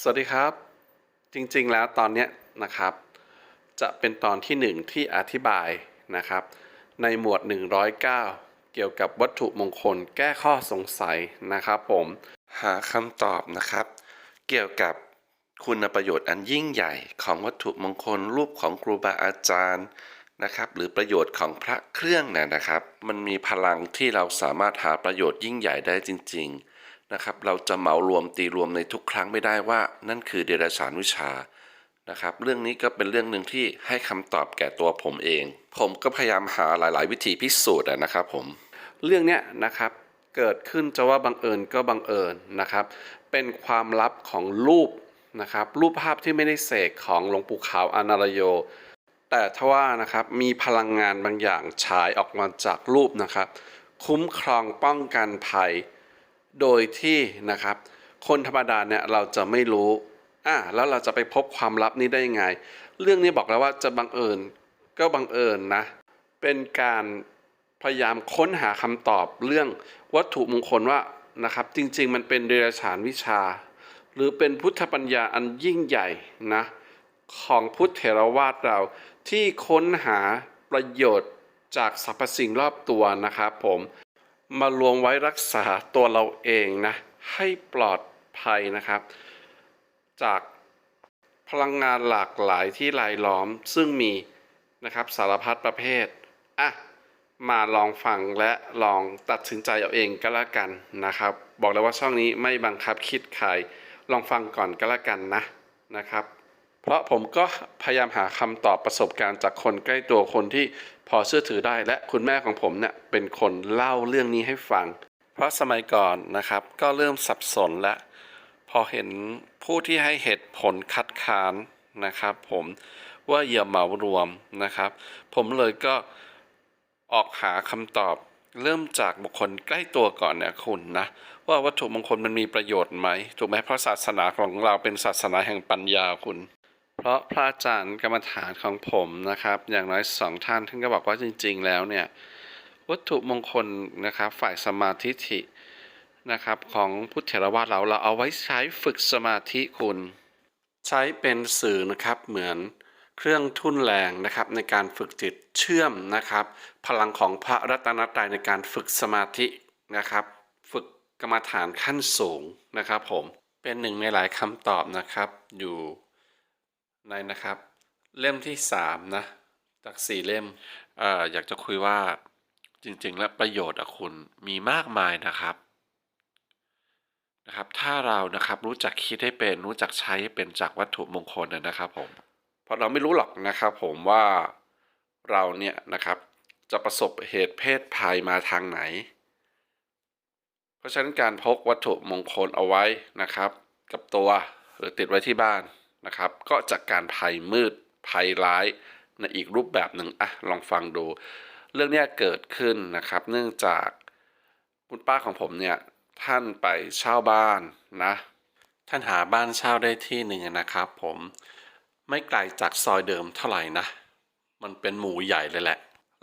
สวัสดีครับ จริงๆแล้วตอนนี้นะครับ จะเป็นตอนที่หนึ่งที่อธิบายนะครับ ในหมวด 109 เกี่ยวกับวัตถุมงคลแก้ข้อสงสัยนะครับผมหาคำตอบนะครับ เกี่ยวกับคุณประโยชน์อันยิ่งใหญ่ของวัตถุมงคลรูปของครูบาอาจารย์นะครับ หรือประโยชน์ของพระเครื่องเนยนะครับ มันมีพลังที่เราสามารถหาประโยชน์ยิ่งใหญ่ได้จริง ๆ นะครับ เราจะเหมารวมตีรวมในทุกครั้งไม่ได้ว่า นั่นคือเดรัจฉานวิชานะครับ เรื่องนี้ก็เป็นเรื่องหนึ่งที่ให้คำตอบแก่ตัวผมเอง ผมก็พยายามหาหลาย ๆ วิธีพิสูจน์นะครับผมเรื่องเนี้ยนะครับเกิดขึ้นจะว่าบังเอิญก็บังเอิญนะครับ เป็นความลับของรูปนะครับ รูปภาพที่ไม่ได้เสกของหลวงปู่ขาวอนารโย แต่ทว่านะครับมีพลังงานบางอย่างฉายออกมาจากรูปนะครับ คุ้มครองป้องกันภัย โดยที่นะครับ คนธรรมดาเนี่ยเราจะไม่รู้อะแล้วเราจะไปพบความลับนี้ได้ยังไง เรื่องนี้บอกแล้วว่าจะบังเอิญก็บังเอิญนะ เป็นการพยายามค้นหาคำตอบเรื่องวัตถุมงคลว่านะครับ จริง ๆ มันเป็นเดรัจฉานวิชา หรือเป็นพุทธปัญญาอันยิ่งใหญ่นะของพุทธเถรวาทเราที่ค้นหาประโยชน์จากสรรพสิ่งรอบตัวนะครับผม มารวมไว้รักษาตัวเราเองนะให้ปลอดภัยนะครับ จากพลังงานหลากหลายที่รายล้อมซึ่งมีนะครับสารพัดประเภทอะมาลองฟังและลองตัดสินใจเอาเองก็แล้วกันนะครับ บอกเลยว่าช่องนี้ไม่บังคับคิดใครลองฟังก่อนก็แล้วกันนะนะครับ เพราะผมก็พยายามหาคำตอบประสบการณ์จากคนใกล้ตัวคนที่พอเชื่อถือได้ และคุณแม่ของผมเนี่ยเป็นคนเล่าเรื่องนี้ให้ฟัง เพราะสมัยก่อนนะครับก็เริ่มสับสนและพอเห็นผู้ที่ให้เหตุผลคัดค้านนะครับผมว่าอย่าเหมารวมนะครับ ผมเลยก็ออกหาคำตอบเริ่มจากบุคคลใกล้ตัวก่อนเนี่ยคุณนะว่าวัตถุมงคลมันมีประโยชน์ไหมถูกไหมเพราะศาสนาของเราเป็นศาสนาแห่งปัญญาคุณ เพราะพระอาจารย์กรรมฐานของผมนะครับ อย่างน้อยสองท่านท่านก็บอกว่าจริง ๆ แล้วเนี่ยวัตถุมงคลนะครับฝ่ายสมาธิินะครับของพุทธเถรวาทเราเราเอาไว้ใช้ฝึกสมาธิคุณ ใช้เป็นสื่อนะครับเหมือนเครื่องทุ่นแรงนะครับในการฝึกจิตเชื่อมนะครับ พลังของพระรัตนตรัยในการฝึกสมาธินะครับ ฝึกกรรมฐานขั้นสูงนะครับ ผมเป็นหนึ่งในหลายคำตอบนะครับอยู่ ในนะครับ เล่มที่สามนะ จากสี่เล่มเอ่ออยากจะคุยว่าจริง ๆ แล้วประโยชน์อะคุณมีมากมายนะครับนะครับ ถ้าเรานะครับรู้จักคิดให้เป็นรู้จักใช้ให้เป็นจากวัตถุมงคลนะครับผมเพราะเราไม่รู้หรอกนะครับผมว่าเราเนี่ยนะครับจะประสบเหตุเพศภัยมาทางไหน เพราะฉะนั้นการพกวัตถุมงคลเอาไว้นะครับ กับตัวหรือติดไว้ที่บ้าน นะครับ ก็จากการภัยมืดภัยร้ายในอีกรูปแบบหนึ่งอะลองฟังดู เรื่องนี้เกิดขึ้นนะครับ เนื่องจากคุณป้าของผมเนี่ยท่านไปเช่าบ้านนะ ท่านหาบ้านเช่าได้ที่หนึ่งนะครับ ผมไม่ไกลจากซอยเดิมเท่าไหร่นะ มันเป็นหมู่ใหญ่เลยแหละ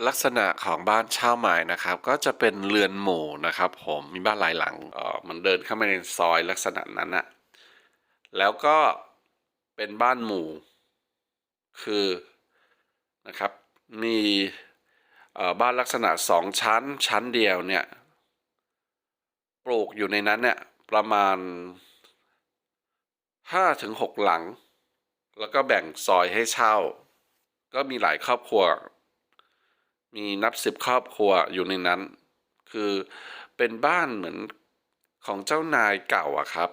ลักษณะของบ้านเช่าใหม่นะครับ ก็จะเป็นเรือนหมู่นะครับ ผมมีบ้านหลายหลังเออมันเดินเข้ามาในซอยลักษณะนั้นนะแล้วก็ เป็นบ้านหมู่ คือนะครับมีบ้านลักษณะสองชั้นชั้นเดียวเนี่ยปลูกอยู่ในนั้นเนี่ยประมาณห้าถึงหกหลัง แล้วก็แบ่งซอยให้เช่า ก็มีหลายครอบครัว มีนับสิบครอบครัวอยู่ในนั้น คือเป็นบ้านเหมือนของเจ้านายเก่าอะครับ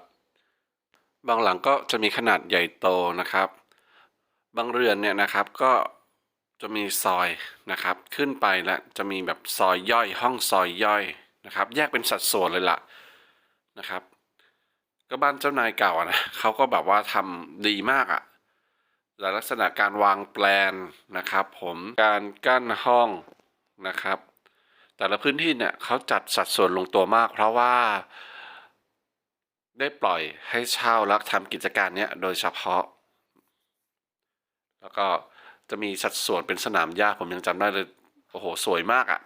บางหลังก็จะมีขนาดใหญ่โตนะครับ บางเรือนเนี่ยนะครับก็จะมีซอยนะครับ ขึ้นไปแล้วจะมีแบบซอยย่อยห้องซอยย่อยนะครับ แยกเป็นสัดส่วนเลยล่ะนะครับ ก็บ้านเจ้านายเก่านะเขาก็แบบว่าทำดีมากอะและลักษณะการวางแปลนนะครับ ผมการกั้นห้องนะครับ แต่ละพื้นที่เนี่ยเขาจัดสัดส่วนลงตัวมาก เพราะว่า ได้ปล่อยให้เช่าแล้วทำกิจการเนี้ยโดยเฉพาะ แล้วก็จะมีสัดส่วนเป็นสนามหญ้าผมยังจำได้เลยโอ้โหสวยมากอะ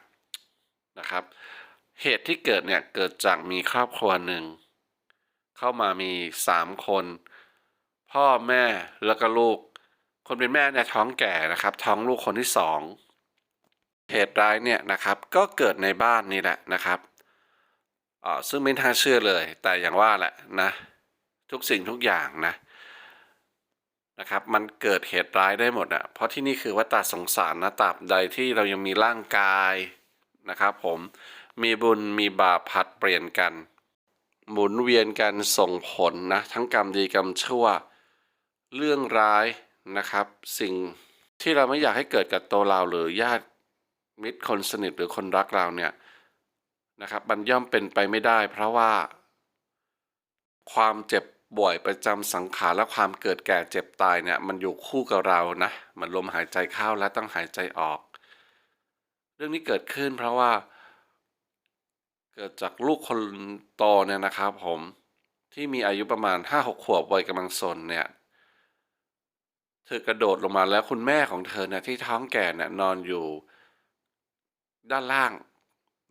นะครับ เหตุที่เกิดเนี่ยเกิดจากมีครอบครัวหนึ่ง เข้ามามีสามคน พ่อแม่แล้วก็ลูก คนเป็นแม่เนี่ยท้องแก่นะครับ ท้องลูกคนที่สองเหตุร้ายเนี่ยนะครับ ก็เกิดในบ้านนี่แหละนะครับ อ่าซึ่งไม่น่าเชื่อเลย แต่อย่างว่าแหละนะทุกสิ่งทุกอย่างนะนะครับมันเกิดเหตุร้ายได้หมดอะเพราะที่นี่คือวัฏฏะสงสารนะตราบใดที่เรายังมีร่างกายนะครับผมมีบุญมีบาปผัดเปลี่ยนกัน หมุนเวียนกันส่งผลนะทั้งกรรมดีกรรมชั่ว เรื่องร้ายนะครับ สิ่งที่เราไม่อยากให้เกิดกับตัวเราหรือญาติมิตรคนสนิทหรือคนรักเราเนี่ย นะครับมันย่อมเป็นไปไม่ได้ เพราะว่า ความเจ็บป่วยประจำสังขารและความเกิดแก่เจ็บตายเนี่ยมันอยู่คู่กับเรานะมันลมหายใจเข้าและต้องหายใจออก เรื่องนี้เกิดขึ้นเพราะว่า เกิดจากลูกคนโตเนี่ยนะครับผมที่มีอายุประมาณห้าหกขวบวัยกำลังสนเนี่ย เธอกระโดดลงมาแล้วคุณแม่ของเธอเนี่ยที่ท้องแก่เนี่ยนอนอยู่ ด้านล่าง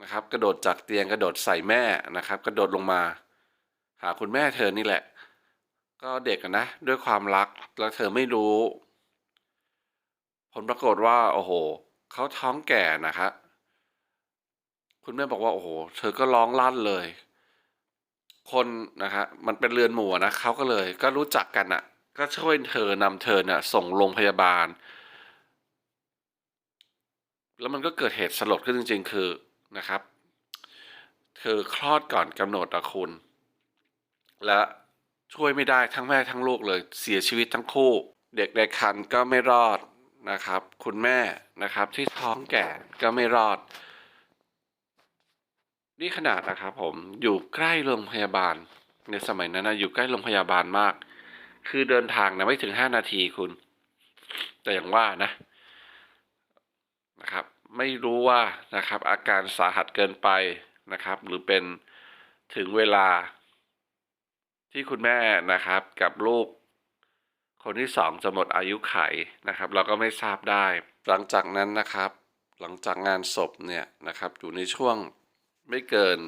นะครับ กระโดดจากเตียงกระโดดใส่แม่นะครับ กระโดดลงมา หาคุณแม่เธอนี่แหละ ก็เด็กนะ ด้วยความรักแล้วเธอไม่รู้ ผลปรากฏว่าโอ้โหเขาท้องแก่นะครับคุณแม่บอกว่าโอ้โห เธอก็ร้องลั่นเลย คนนะครับมันเป็นเรือนหมู่นะเขาก็เลย ก็รู้จักกันอะ ก็ช่วยเธอนำเธอเนี่ยส่งโรงพยาบาล แล้วมันก็เกิดเหตุสลดขึ้นจริง ๆ คือ นะครับ เธอคลอดก่อนกำหนดอะคุณ และช่วยไม่ได้ทั้งแม่ทั้งลูกเลย เสียชีวิตทั้งคู่ เด็กในครรภ์ก็ไม่รอดนะครับ คุณแม่นะครับที่ท้องแก่ก็ไม่รอด นี่ขนาดนะครับผมอยู่ใกล้โรงพยาบาล ในสมัยนั้นนะอยู่ใกล้โรงพยาบาลมาก คือเดินทางนะไม่ถึงห้านาทีคุณ แต่อย่างว่านะนะครับ ไม่รู้ว่านะครับอาการสาหัสเกินไปนะครับ หรือเป็นถึงเวลาที่คุณแม่นะครับกับลูกคนที่สองจะหมดอายุไขนะครับ เราก็ไม่ทราบได้ หลังจากนั้นนะครับ หลังจากงานศพเนี่ยนะครับอยู่ในช่วงไม่เกิน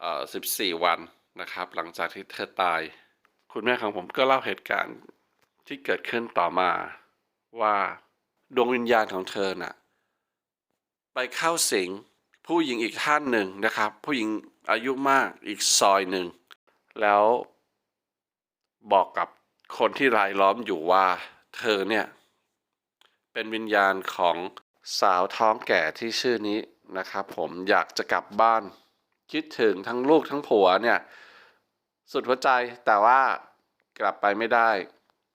เอ่อ14 วันนะครับ หลังจากที่เธอตาย คุณแม่ของผมก็เล่าเหตุการณ์ที่เกิดขึ้นต่อมาว่า ดวงวิญญาณของเธอน่ะไปเข้าสิงผู้หญิงอีกท่านหนึ่งนะครับ ผู้หญิงอายุมากอีกซอยหนึ่ง แล้วบอกกับคนที่รายล้อมอยู่ว่า เธอเนี่ยเป็นวิญญาณของสาวท้องแก่ที่ชื่อนี้นะครับ ผมอยากจะกลับบ้าน คิดถึงทั้งลูกทั้งผัวเนี่ย สุดหัวใจแต่ว่ากลับไปไม่ได้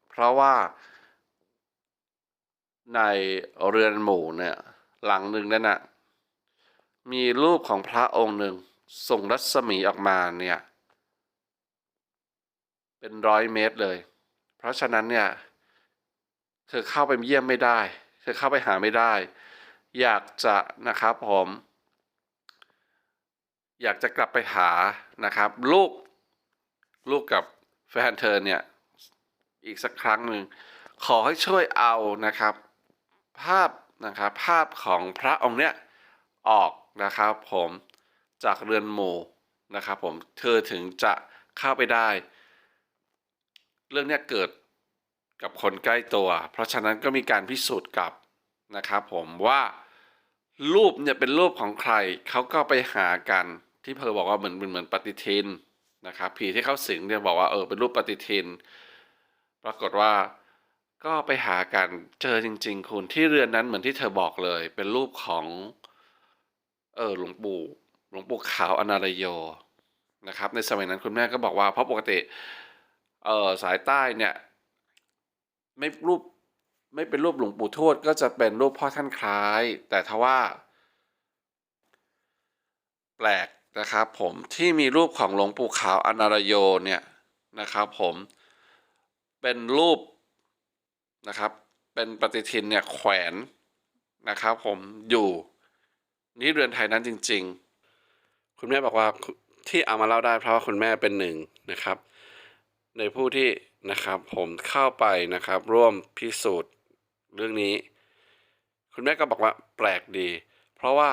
เพราะว่า ในเรือนหมู่เนี่ยหลังหนึ่งนั่นน่ะมีรูปของพระองค์หนึ่งส่งรัศมีออกมาเนี่ย เป็นร้อยเมตรเลย เพราะฉะนั้นเนี่ย เธอเข้าไปเยี่ยมไม่ได้ เธอเข้าไปหาไม่ได้ อยากจะนะครับผม อยากจะกลับไปหานะครับ ลูกลูกกับแฟนเธอเนี่ย อีกสักครั้งหนึ่ง ขอให้ช่วยเอานะครับ ภาพนะครับภาพของพระองค์เนี่ยออกนะครับผมจากเรือนหมู่นะครับผมเธอถึงจะเข้าไปได้ เรื่องเนี้ยเกิดกับคนใกล้ตัว เพราะฉะนั้นก็มีการพิสูจน์กับนะครับผมว่ารูปเนี่ยเป็นรูปของใครเขาก็ไปหากันที่เพอบอกว่าเหมือนเหมือนเหมือนปฏิทินนะครับผีที่เขาสิงเนี่ยบอกว่าเออเป็นรูปปฏิทิน ปรากฏว่า ก็ไปหากันเจอจริง ๆ คุณที่เรือนนั้นเหมือนที่เธอบอกเลย เป็นรูปของเออหลวงปู่หลวงปู่ขาวอนารโยนะครับ ในสมัยนั้นคุณแม่ก็บอกว่าเพราะปกติเออสายใต้เนี่ยไม่รูปไม่เป็นรูปหลวงปู่ทวดก็จะเป็นรูปพ่อท่านคล้าย แต่ทว่า แปลกนะครับ ผมที่มีรูปของหลวงปู่ขาวอนารโยเนี่ยนะครับ ผมเป็นรูป นะครับ เป็นปฏิทินเนี่ยแขวนนะครับ ผมอยู่นี่เรือนไทยนั้นจริง ๆ คุณแม่บอกว่าที่เอามาเล่าได้เพราะว่าคุณแม่เป็นหนึ่งนะครับ ในผู้ที่นะครับผมเข้าไปนะครับ ร่วมพิสูจน์เรื่องนี้ คุณแม่ก็บอกว่าแปลกดี เพราะว่า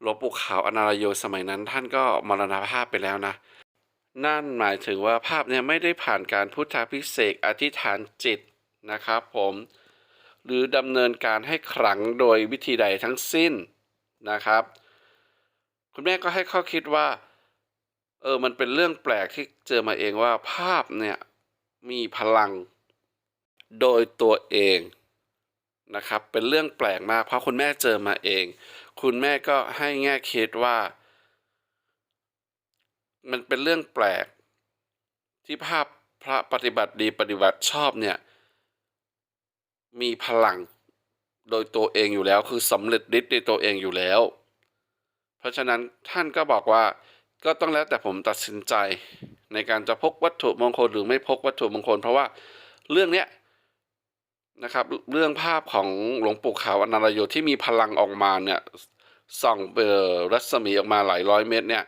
หลวงปู่ขาวอนารโยสมัยนั้น ท่านก็มรณภาพไปแล้วนะ นั่นหมายถึงว่าภาพเนี่ยไม่ได้ผ่านการพุทธาพิเศษอธิษฐานจิต นะครับผมหรือดำเนินการให้ขลังโดยวิธีใดทั้งสิ้นนะครับ คุณแม่ก็ให้ข้อคิดว่าเออมันเป็นเรื่องแปลกที่เจอมาเองว่าภาพเนี่ยมีพลังโดยตัวเองนะครับเป็นเรื่องแปลกมากเพราะคุณแม่เจอมาเอง คุณแม่ก็ให้แง่คิดว่า มันเป็นเรื่องแปลกที่ภาพพระปฏิบัติดีปฏิบัติชอบเนี่ย มีพลังโดยตัวเองอยู่แล้วคือสำเร็จฤทธิ์ในตัวเองอยู่แล้ว เพราะฉะนั้นท่านก็บอกว่าก็ต้องแล้วแต่ผมตัดสินใจในการจะพกวัตถุมงคลหรือไม่พกวัตถุมงคล เพราะว่าเรื่องเนี้ยนะครับเรื่องภาพของหลวงปู่ขาวอนันตโยที่มีพลังออกมาเนี่ยส่องเบอร์รัศมีออกมาหลายร้อยเมตรเนี่ย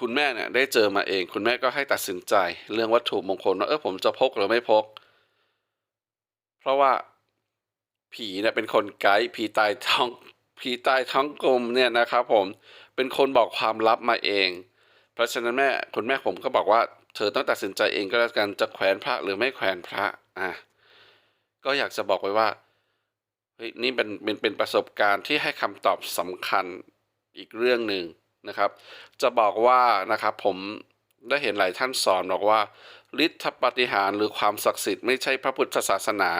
คุณแม่เนี่ยได้เจอมาเอง คุณแม่ก็ให้ตัดสินใจเรื่องวัตถุมงคลว่าเออผมจะพกหรือไม่พก เพราะว่าผีเนี่ยเป็นคนไกด์ผีตายท้องผีตายท้องกลมเนี่ยนะครับผมเป็นคนบอกความลับมาเอง เพราะฉะนั้นแม่คุณแม่ผมก็บอกว่า เธอต้องตัดสินใจเองก็แล้วกันจะแขวนพระหรือไม่แขวนพระอะก็อยากจะบอกไว้ว่าเฮ้ยนี่เป็นเป็นเป็นประสบการณ์ที่ให้คำตอบสำคัญอีกเรื่องหนึ่งนะครับ จะบอกว่านะครับผมได้เห็นหลายท่านสอนบอกว่า ฤทธิปฏิหารหรือความศักดิ์สิทธิ์ไม่ใช่พระพุทธศาสนา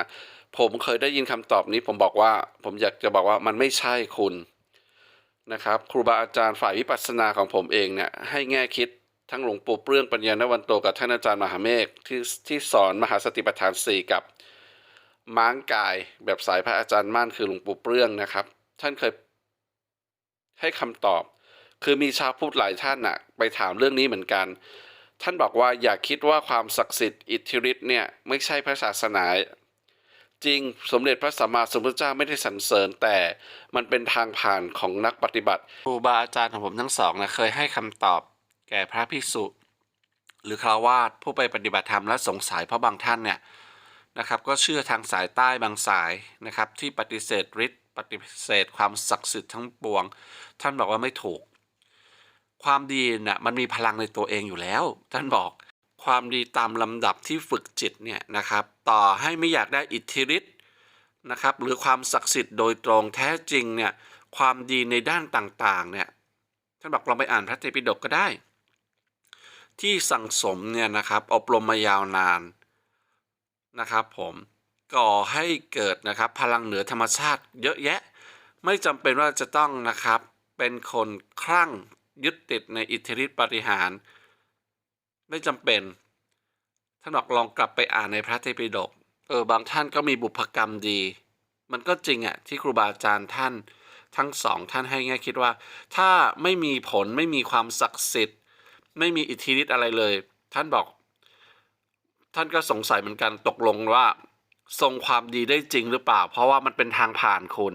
ผมเคยได้ยินคำตอบนี้ ผมบอกว่า ผมอยากจะบอกว่ามันไม่ใช่คุณนะครับ ครูบาอาจารย์ฝ่ายวิปัสสนาของผมเองเนี่ยให้แง่คิดทั้งหลวงปู่เปลื้องปัญญานวันโตกับท่านอาจารย์มหาเมฆที่ที่สอนมหาสติปัฏฐานสี่กับม้างกายแบบสายพระอาจารย์มั่นคือหลวงปู่เปลื้องนะครับ ท่านเคยให้คำตอบ คือมีชาวพุทธหลายท่านน่ะไปถามเรื่องนี้เหมือนกัน ท่านบอกว่าอย่าคิดว่าความศักดิ์สิทธิ์อิทธิฤทธิ์เนี่ยไม่ใช่พระศาสนา จริงสมเด็จพระสัมมาสัมพุทธเจ้าไม่ได้สรรเสริญแต่มันเป็นทางผ่านของนักปฏิบัติครูบาอาจารย์ของผมทั้งสองนะเคยให้คำตอบแก่พระภิกษุ หรือคราวาสผู้ไปปฏิบัติธรรมและสงสัยเพราะบางท่านเนี่ยนะครับก็เชื่อทางสายใต้บางสายนะครับที่ปฏิเสธฤทธิ์ปฏิเสธความศักดิ์สิทธิ์ทั้งปวง ท่านบอกว่าไม่ถูก ความดีน่ะมันมีพลังในตัวเองอยู่แล้ว ท่านบอกความดีตามลำดับที่ฝึกจิตเนี่ยนะครับต่อให้ไม่อยากได้อิทธิฤทธิ์นะครับหรือความศักดิ์สิทธิ์โดยตรงแท้จริงเนี่ยความดีในด้านต่างๆเนี่ยท่านบอกลองไปอ่านพระเตรปิฎกก็ได้ ที่สั่งสมเนี่ยนะครับอบรมมายาวนานนะครับผมก่อให้เกิดนะครับพลังเหนือธรรมชาติเยอะแยะ ไม่จำเป็นว่าจะต้องนะครับเป็นคนคลั่ง ยึดติดในอิทธิฤทธิปฏิหาร ไม่จำเป็นท่านบอกลองกลับไปอ่านในพระเตรปิฎกเออบางท่านก็มีบุพกรรมดี มันก็จริงอะที่ครูบาอาจารย์ท่านทั้งสองท่านให้แง่คิดว่า ถ้าไม่มีผลไม่มีความศักดิ์สิทธิ์ ไม่มีอิทธิฤทธิ์อะไรเลย ท่านบอก ท่านก็สงสัยเหมือนกันตกลงว่าทรงความดีได้จริงหรือเปล่า เพราะว่ามันเป็นทางผ่านคุณ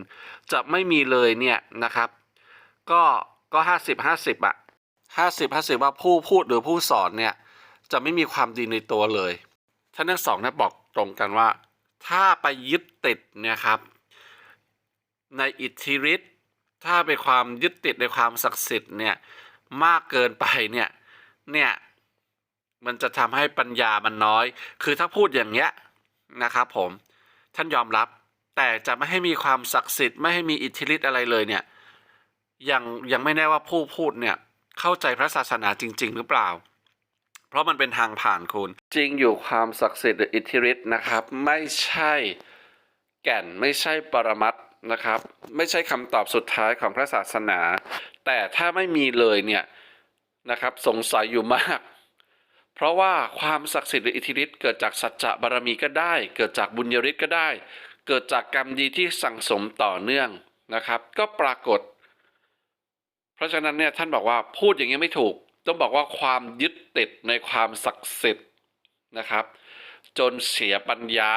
จะไม่มีเลยเนี่ยนะครับ ก็ ก็ห้าสิบห้าสิบอะห้าสิบห้าสิบว่าผู้พูดหรือผู้สอนเนี่ย จะไม่มีความดีในตัวเลยท่านทั้งสองเนี่ยบอกตรงกันว่า ถ้าไปยึดติดเนี่ยครับ ในอิทธิฤทธิ์ถ้าเป็นความยึดติดในความศักดิ์สิทธิ์เนี่ยมากเกินไปเนี่ยเนี่ยมันจะทำให้ปัญญามันน้อย คือถ้าพูดอย่างเงี้ยนะครับผมท่านยอมรับแต่จะไม่ให้มีความศักดิ์สิทธิ์ไม่ให้มีอิทธิฤทธิ์อะไรเลยเนี่ย ยังยังไม่แน่ว่าผู้พูดเนี่ยเข้าใจพระศาสนาจริง ๆ หรือเปล่า เพราะมันเป็นทางผ่านคุณ จริงอยู่ความศักดิ์สิทธิ์หรืออิทธิฤทธิ์นะครับ ไม่ใช่แก่นไม่ใช่ปรมัตถ์นะครับ ไม่ใช่คำตอบสุดท้ายของพระศาสนา แต่ถ้าไม่มีเลยเนี่ยนะครับสงสัยอยู่มาก เพราะว่าความศักดิ์สิทธิ์หรืออิทธิฤทธิ์เกิดจากสัจจะบารมีก็ได้ เกิดจากบุญญฤทธิ์ก็ได้ เกิดจากกรรมดีที่สั่งสมต่อเนื่องนะครับ ก็ปรากฏ เพราะฉะนั้นเนี่ยท่านบอกว่าพูดอย่างนี้ไม่ถูก ต้องบอกว่าความยึดติดในความศักดิ์สิทธิ์นะครับ จนเสียปัญญา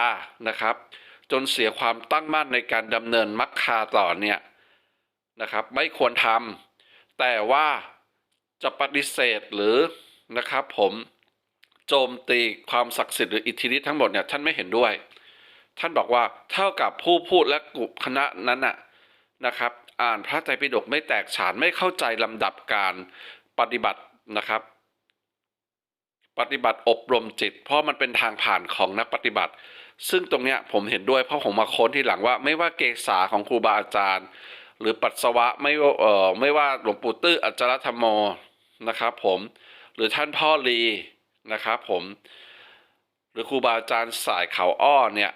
นะครับ จนเสียความตั้งมั่นในการดำเนินมรรคาต่อเนี่ยนะครับไม่ควรทำแต่ว่าจะปฏิเสธหรือนะครับผมโจมตีความศักดิ์สิทธิ์หรืออิทธิฤทธิ์ทั้งหมดเนี่ยท่านไม่เห็นด้วย ท่านบอกว่าเท่ากับผู้พูดและกลุ่มคณะนั้นน่ะนะครับ อ่านพระไตรปิฎกไม่แตกฉานไม่เข้าใจลำดับการปฏิบัตินะครับ ปฏิบัติอบรมจิต เพราะมันเป็นทางผ่านของนักปฏิบัติ ซึ่งตรงเนี้ยผมเห็นด้วยเพราะผมมาค้นที่หลังว่า ไม่ว่าเกษาของครูบาอาจารย์ หรือปัสสาวะไม่เอ่อไม่ว่าหลวงปู่ตื้ออัจฉรธรรมโมนะครับผมหรือท่านพ่อลีนะครับผมหรือครูบาอาจารย์สายเขาอ้อเนี่ย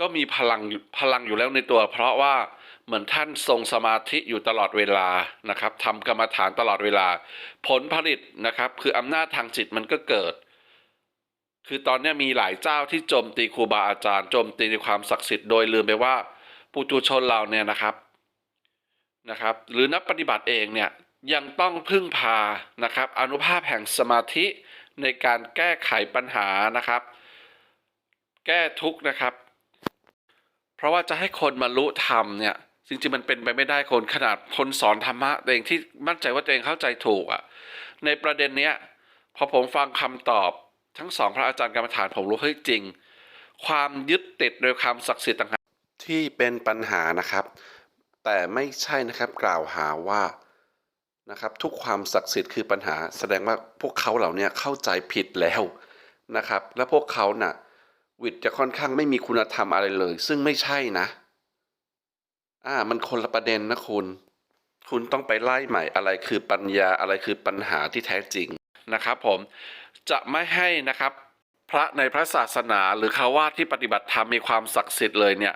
ก็มีพลังพลังอยู่แล้วในตัว เพราะว่า เหมือนท่านทรงสมาธิอยู่ตลอดเวลานะครับทำกรรมฐานตลอดเวลา ผลผลิตนะครับคืออำนาจทางจิตมันก็เกิด คือตอนนี้มีหลายเจ้าที่โจมตีครูบาอาจารย์โจมตีในความศักดิ์สิทธิ์โดยลืมไปว่าปุถุชนเราเนี่ยนะครับนะครับ หรือนักปฏิบัติเองเนี่ยยังต้องพึ่งพานะครับอนุภาพแห่งสมาธิในการแก้ไขปัญหานะครับ แก้ทุกนะครับ เพราะว่าจะให้คนมารู้ธรรมเนี่ย จริงๆมันเป็นไปไม่ได้คนขนาดคนสอนธรรมะตัวเองที่มั่นใจว่าตัวเองเข้าใจถูกอะ ในประเด็นเนี้ยพอผมฟังคำตอบทั้งสองพระอาจารย์กรรมฐานผมรู้เฮ้ยจริง ความยึดติดโดยความศักดิ์สิทธิ์ต่างหากที่เป็นปัญหานะครับ แต่ไม่ใช่นะครับกล่าวหาว่านะครับทุกความศักดิ์สิทธิ์คือปัญหา แสดงว่าพวกเขาเหล่านี้เข้าใจผิดแล้วนะครับ และพวกเขาน่ะวิทย์จะค่อนข้างไม่มีคุณธรรมอะไรเลย ซึ่งไม่ใช่นะ อ่า มันคนละประเด็นนะคุณ คุณต้องไปไล่ใหม่อะไรคือปัญญาอะไรคือปัญหาที่แท้จริงนะครับ ผมจะไม่ให้นะครับ พระในพระศาสนาหรือคาวาที่ปฏิบัติธรรมมีความศักดิ์สิทธิ์เลยเนี่ย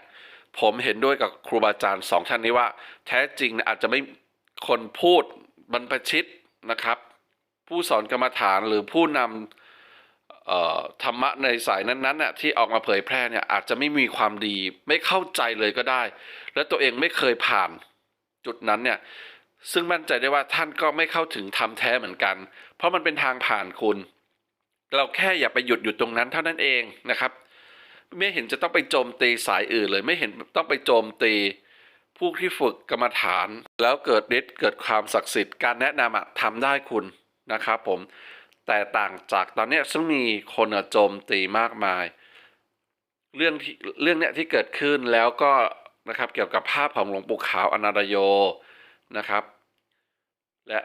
ผมเห็นด้วยกับครูบาอาจารย์สองท่านนี้ว่า แท้จริงอาจจะไม่คนพูดบรรพชิตนะครับ ผู้สอนกรรมฐานหรือผู้นำ ธรรมะในสายนั้นๆน่ะที่ออกมาเผยแพร่เนี่ยอาจจะไม่มีความดีไม่เข้าใจเลยก็ได้ และตัวเองไม่เคยผ่านจุดนั้นเนี่ยซึ่งมั่นใจได้ว่าท่านก็ไม่เข้าถึงธรรมแท้เหมือนกัน เพราะมันเป็นทางผ่านคุณ เราแค่อย่าไปหยุดอยู่ตรงนั้นเท่านั้นเองนะครับ ไม่เห็นจะต้องไปโจมตีสายอื่นเลย ไม่เห็นต้องไปโจมตีผู้ที่ฝึกกรรมฐาน แล้วเกิดฤทธิ์เกิดความศักดิ์สิทธิ์การแนะนำอะทำได้คุณนะครับผม แต่ต่างจากตอนนี้ซึ่งมีคนโจมตีมากมาย เรื่องที่เรื่องเนี้ยที่เกิดขึ้นแล้วก็นะครับเกี่ยวกับภาพของหลวงปู่ขาวอนาดโยนะครับ และ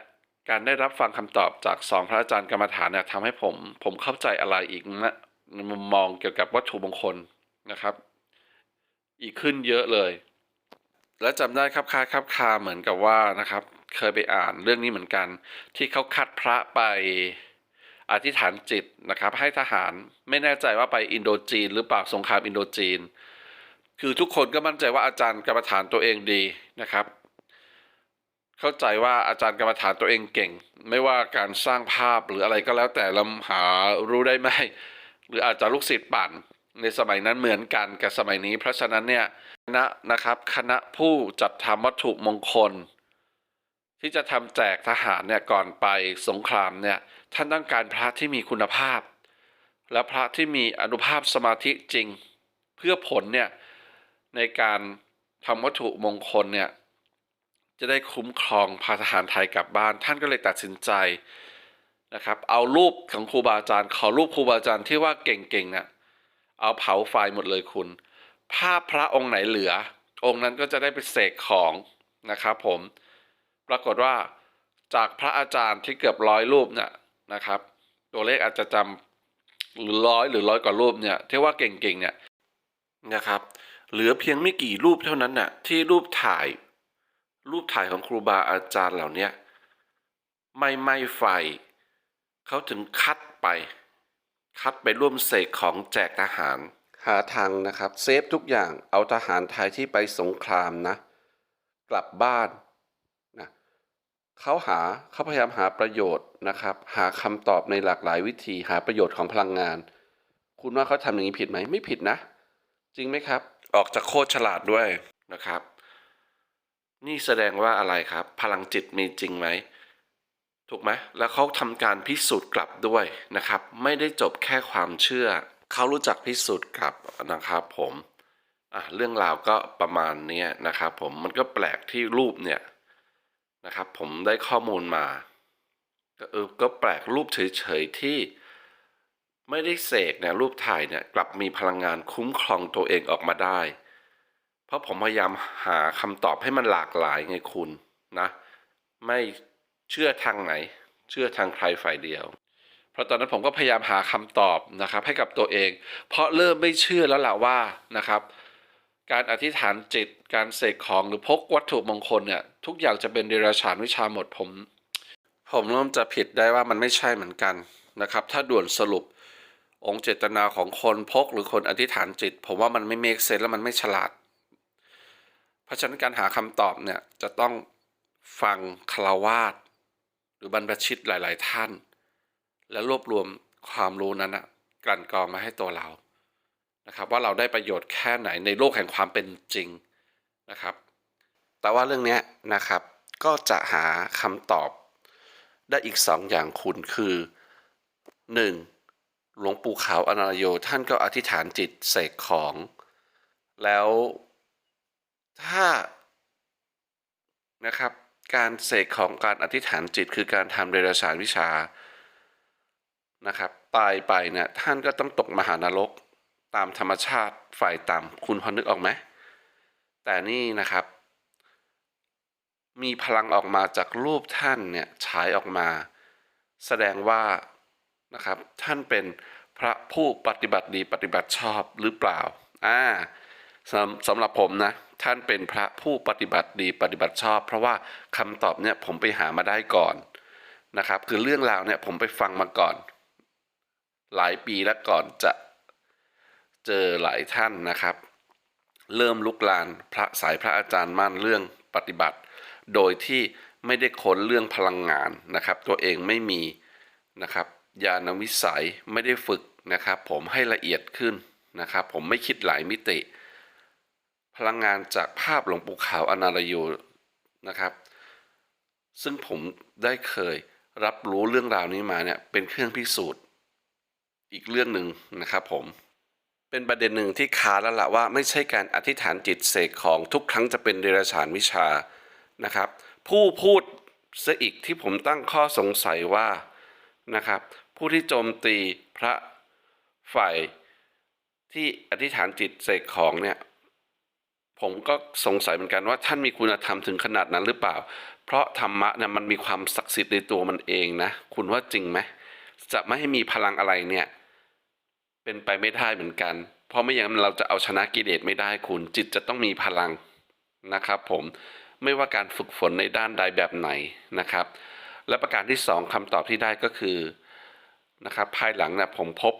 การได้รับฟังคำตอบจากสองพระอาจารย์กรรมฐานเนี่ยทำให้ผมผมเข้าใจอะไรอีกนะในมุมมองเกี่ยวกับวัตถุมงคลนะครับ อีกขึ้นเยอะเลย และจำได้ครับคาครับคาเหมือนกับว่านะครับ เคยไปอ่านเรื่องนี้เหมือนกัน ที่เขาคัดพระไป อธิษฐานจิตนะครับ ให้ทหารไม่แน่ใจว่าไปอินโดจีน หรือเปล่าสงครามอินโดจีน คือทุกคนก็มั่นใจว่าอาจารย์กรรมฐานตัวเองดีนะครับ เข้าใจว่าอาจารย์กรรมฐานตัวเองเก่ง ไม่ว่าการสร้างภาพหรืออะไรก็แล้วแต่เราหารู้ได้ไหมหรืออาจจะลูกศิษย์ปั่นในสมัยนั้นเหมือนกันกับสมัยนี้ เพราะฉะนั้นเนี่ยคณะนะครับคณะผู้จัดทำวัตถุมงคล ที่จะทำแจกทหารเนี่ยก่อนไปสงครามเนี่ย ท่านต้องการพระที่มีคุณภาพ และพระที่มีอนุภาพสมาธิจริง เพื่อผลเนี่ยในการทำวัตถุมงคลเนี่ยจะได้คุ้มครองพาทหารไทยกลับบ้าน ท่านก็เลยตัดสินใจนะครับ เอารูปของครูบาอาจารย์ขอรูปครูบาอาจารย์ที่ว่าเก่งๆน่ะเอาเผาไฟหมดเลยคุณ ภาพพระองค์ไหนเหลือ องค์นั้นก็จะได้ไปเสกของนะครับผม ปรากฏว่าจากพระอาจารย์ที่เกือบร้อยรูปเนี่ย นะครับ ตัวเลขอาจจะจำหรือร้อยหรือร้อยกว่ารูปเนี่ยที่ว่าเก่งๆเนี่ยนะครับเหลือเพียงไม่กี่รูปเท่านั้นน่ะที่รูปถ่าย รูปถ่ายของครูบาอาจารย์เหล่านี้ไม่ไม้ไฟเขาถึงคัดไป คัดไปร่วมเสกของแจกทหารหาทางนะครับ เซฟทุกอย่างเอาทหารไทยที่ไปสงครามนะ กลับบ้าน เขาหาเขาพยายามหาประโยชน์นะครับ หาคำตอบในหลากหลายวิธีหาประโยชน์ของพลังงาน คุณว่าเขาทำอย่างนี้ผิดไหมไม่ผิดนะ จริงไหมครับ ออกจากโคตรฉลาดด้วยนะครับ นี่แสดงว่าอะไรครับ พลังจิตมีจริงไหมถูกไหมแล้วเขาทำการพิสูจน์กลับด้วยนะครับ ไม่ได้จบแค่ความเชื่อ เขารู้จักพิสูจน์กลับนะครับ ผมอะเรื่องราวก็ประมาณนี้นะครับ ผมมันก็แปลกที่รูปเนี่ย นะครับ ผมได้ข้อมูลมาก็เออก็แปลกรูปเฉยๆที่ไม่ได้เสกเนี่ยรูปถ่ายเนี่ยกลับมีพลังงานคุ้มครองตัวเองออกมาได้ เพราะผมพยายามหาคำตอบให้มันหลากหลายไงคุณนะ ไม่เชื่อทางไหน เชื่อทางใครฝ่ายเดียว เพราะตอนนั้นผมก็พยายามหาคำตอบนะครับ ให้กับตัวเอง เพราะเริ่มไม่เชื่อแล้วล่ะว่านะครับ การอธิษฐานจิต การเสกของหรือพกวัตถุมงคลเนี่ย ทุกอย่างจะเป็นเดรัจฉานวิชาหมดผม ผมเริ่มจะผิดได้ว่ามันไม่ใช่เหมือนกันนะครับ ถ้าด่วนสรุปองค์เจตนาของคนพกหรือคนอธิษฐานจิต ผมว่ามันไม่เมกเซนแล้วมันไม่ฉลาด เพราะฉะนั้นการหาคำตอบเนี่ยจะต้องฟังคารวาสหรือบรรพชิตหลาย ๆ ท่าน และรวบรวมความรู้นั้นนะกลั่นกรองมาให้ตัวเรา นะครับว่าเราได้ประโยชน์แค่ไหนในโลกแห่งความเป็นจริงนะครับ แต่ว่าเรื่องนี้นะครับก็จะหาคำตอบได้อีกสองอย่างคุณคือหนึ่งหลวงปู่ขาวอนาลโยท่านก็อธิษฐานจิตเสกของ แล้วถ้านะครับการเสกของการอธิษฐานจิตคือการทำเดรัจฉานวิชานะครับตายไปเนี่ยท่านก็ต้องตกมหานรก ตามธรรมชาติฝ่ายต่ำคุณพอนึกออกไหมแต่นี่นะครับ มีพลังออกมาจากรูปท่านเนี่ยฉายออกมา แสดงว่านะครับท่านเป็นพระผู้ปฏิบัติดีปฏิบัติชอบหรือเปล่าอ่าสำสำหรับผมนะท่านเป็นพระผู้ปฏิบัติดีปฏิบัติชอบ เพราะว่าคำตอบเนี่ยผมไปหามาได้ก่อนนะครับ คือเรื่องราวเนี่ยผมไปฟังมาก่อน หลายปีแล้วก่อนจะ เจอหลายท่านนะครับ เริ่มลุกลานพระสายพระอาจารย์มั่นเรื่องปฏิบัติ โดยที่ไม่ได้ค้นเรื่องพลังงานนะครับ ตัวเองไม่มีนะครับญาณวิสัยไม่ได้ฝึกนะครับ ผมให้ละเอียดขึ้นนะครับ ผมไม่คิดหลายมิติ พลังงานจากภาพหลวงปู่ขาวอนาลโยนะครับ ซึ่งผมได้เคยรับรู้เรื่องราวนี้มาเนี่ยเป็นเครื่องพิสูจน์ อีกเรื่องหนึ่งนะครับผม เป็นประเด็นหนึ่งที่คาแล้วละว่าไม่ใช่การอธิษฐานจิตเสกของทุกครั้งจะเป็นเดรัจฉานวิชานะครับ ผู้พูดซะอีกที่ผมตั้งข้อสงสัยว่านะครับผู้ที่โจมตีพระฝ่ายที่อธิษฐานจิตเสกของเนี่ยผมก็สงสัยเหมือนกันว่าท่านมีคุณธรรมถึงขนาดนั้นหรือเปล่า เพราะธรรมะเนี่ยมันมีความศักดิ์สิทธิ์ในตัวมันเองนะ คุณว่าจริงไหมจะไม่ให้มีพลังอะไรเนี่ย เป็นไปไม่ได้เหมือนกัน เพราะไม่อย่างนั้นเราจะเอาชนะกิเลสไม่ได้คุณ จิตจะต้องมีพลังนะครับผมไม่ว่าการฝึกฝนในด้านใดแบบไหนนะครับ และประการที่สองคำตอบที่ได้ก็คือนะครับภายหลังเนี่ยผมพบ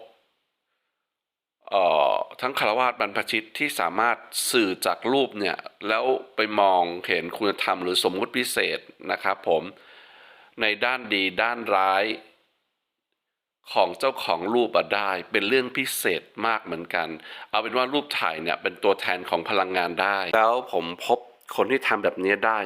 ออทั้งคารวาสบรรพชิตที่สามารถสื่อจากรูปเนี่ย แล้วไปมองเห็นคุณธรรมหรือสมมุติพิเศษนะครับผมในด้านดีด้านร้าย ของเจ้าของรูปอะได้เป็นเรื่องพิเศษมากเหมือนกัน เอาเป็นว่ารูปถ่ายเนี่ยเป็นตัวแทนของพลังงานได้ แล้วผมพบคนที่ทำแบบนี้ได้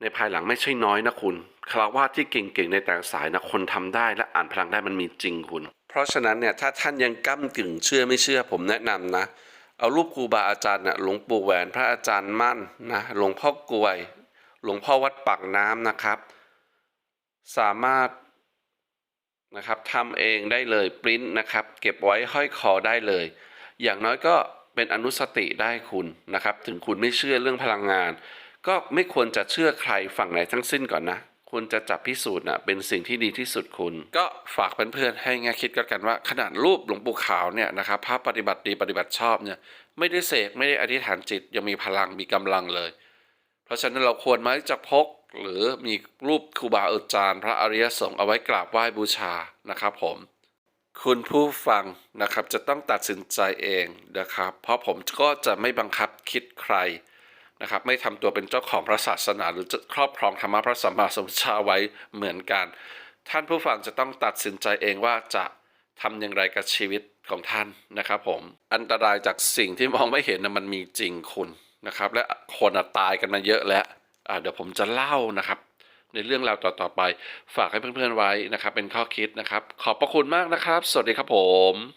ในภายหลังไม่ใช่น้อยนะคุณคารวาที่เก่งๆในแต่ละสายนะคนทำได้และอ่านพลังได้มันมีจริงคุณ เพราะฉะนั้นเนี่ยถ้าท่านยังก้ากึ่งเชื่อไม่เชื่อผมแนะนำนะ เอารูปครูบาอาจารย์นะหลวงปู่แหวนพระอาจารย์มั่นนะหลวงพ่อกลวย หลวงพ่อวัดปากน้ำนะครับ สามารถ นะครับทำเองได้เลยปริ้นนะครับ เก็บไว้ห้อยคอได้เลย อย่างน้อยก็เป็นอนุสติได้คุณนะครับ ถึงคุณไม่เชื่อเรื่องพลังงาน ก็ไม่ควรจะเชื่อใครฝั่งไหนทั้งสิ้นก่อนนะควรจะจับพิสูจน์นะเป็นสิ่งที่ดีที่สุดคุณ ก็ฝากเพื่อนๆให้แง่คิดกันว่า ขนาดรูปหลวงปู่ขาวเนี่ยนะครับพระปฏิบัติดีปฏิบัติชอบเนี่ยไม่ได้เสกไม่ได้อธิษฐานจิตยังมีพลังมีกำลังเลย เพราะฉะนั้นเราควรไหมจะพก หรือมีรูปครูบาอาจารย์ พระอริยสงฆ์เอาไว้กราบไหว้บูชานะครับผมคุณผู้ฟังนะครับจะต้องตัดสินใจเองนะครับ เพราะผมก็จะไม่บังคับคิดใครนะครับ ไม่ทำตัวเป็นเจ้าของพระศาสนา หรือจะครอบครองธรรมะพระสัมมาสัมพุทธเจ้าไว้เหมือนกัน ท่านผู้ฟังจะต้องตัดสินใจเองว่าจะทำอย่างไรกับชีวิตของท่านนะครับ ผมอันตรายจากสิ่งที่มองไม่เห็นนะมันมีจริงคุณนะครับ และคนตายกันมาเยอะแล้ว เดี๋ยวผมจะเล่านะครับ ในเรื่องราวต่อๆไป ฝากให้เพื่อนๆไว้นะครับ เป็นข้อคิดนะครับ ขอบพระคุณมากนะครับ สวัสดีครับผม